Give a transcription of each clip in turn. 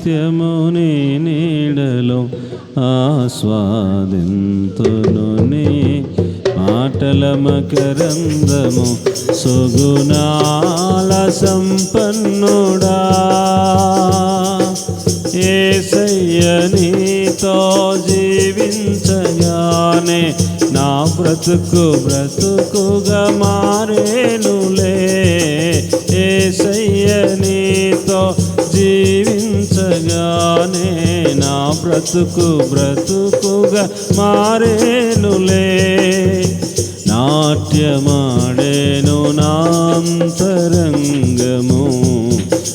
నిత్యము నీ నీడలో ఆస్వాదింతును నీ మాటల మకరందము సుగుణాల సంపన్నుడా. ఏసయ్య నీతో జీవించగానే నా బ్రతుకు బ్రతుకుగా మారేనులే. ఏసయ్య నీతో జీవించగానే నా బ్రతుకు బ్రతుకుగా మారేనులే. నాట్యమాడేను నాంతరంగము.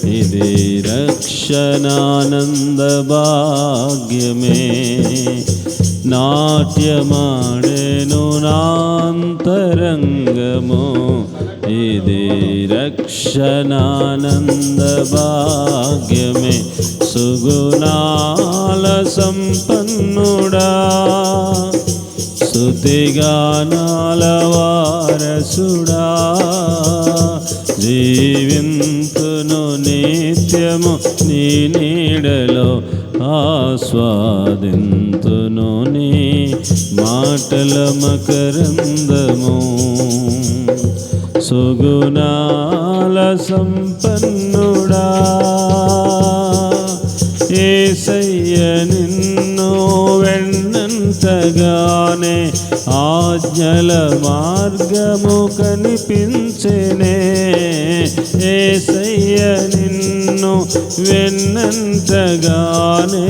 ఇది రక్షణానంద భాగ్యమే. నాట్యమాడేను నాంతరంగము. ఇది రక్షణానంద భాగ్యమే సుగుణాల సంపన్నుడా. స్తుతిగానాల వారసుడా. జీవింతును నిత్యము నీ నీడలో ఆస్వాదింతు నీ మాటల మకరందము. సుగుణాల సంపన్నుడా. ఏ సయ్యని వెన్నంతగానే ఆజ్ఞల మార్గము కనిపించనే. ఏసయ్య నిన్ను వెన్నంతగానే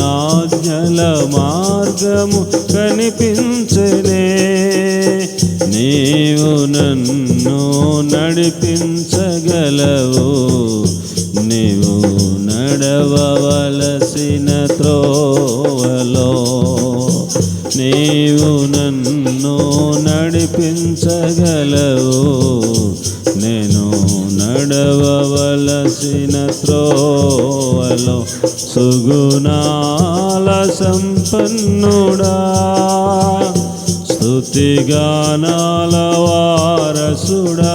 ఆజ్ఞల మార్గము కనిపించనే. నీవు నన్ను నడిపించగలవు నీవు నడవవలసిన త్రోవలో నీవు నన్ను నడిపించగలవు. నేను నడవలసిన త్రోవలో సుగుణాల సంపన్నుడా. స్తుతిగానాల వారసుడా.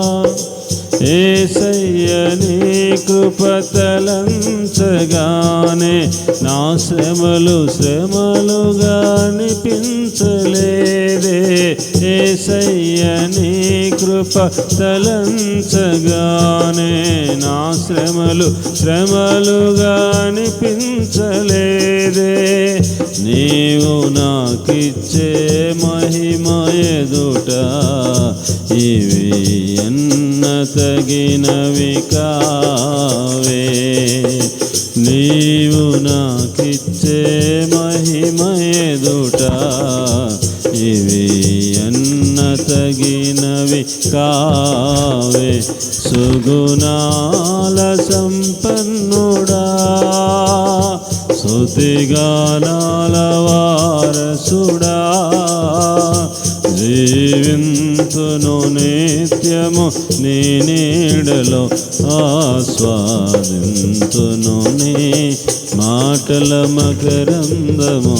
ఏసయ్యని కృపతలంచగానే నా శ్రమలు శ్రమలుగా నిపించలేదే ఏసయ్యని కృప తలంచగానే నా శ్రమలు శ్రమలుగా నిపించలేదే నీవు నాకిచ్చే మహిమ ఎదుట ఇవి అన్న తగినవి కావే నీవు నాకిచ్చే మహిమయదుట ఇవి అన్న తగినవి కావే సుగుణాల సంపన్నుడా. సుతిగానాల వారసుడా. జీవింతును నిత్యము నీ నీడలో ఆస్వాదింతును నీ మాటల మకరందము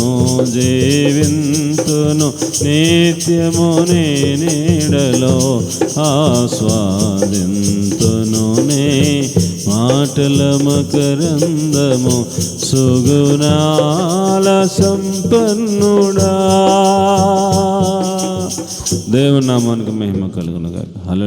జీవింతును. నిత్యము నీ నీడలో ఆస్వాదింతును నీ మాటల మకరందము సుగుణాల సంపన్నుడా. దేవుని నామానికి మహిమ కలుగునుగా హలో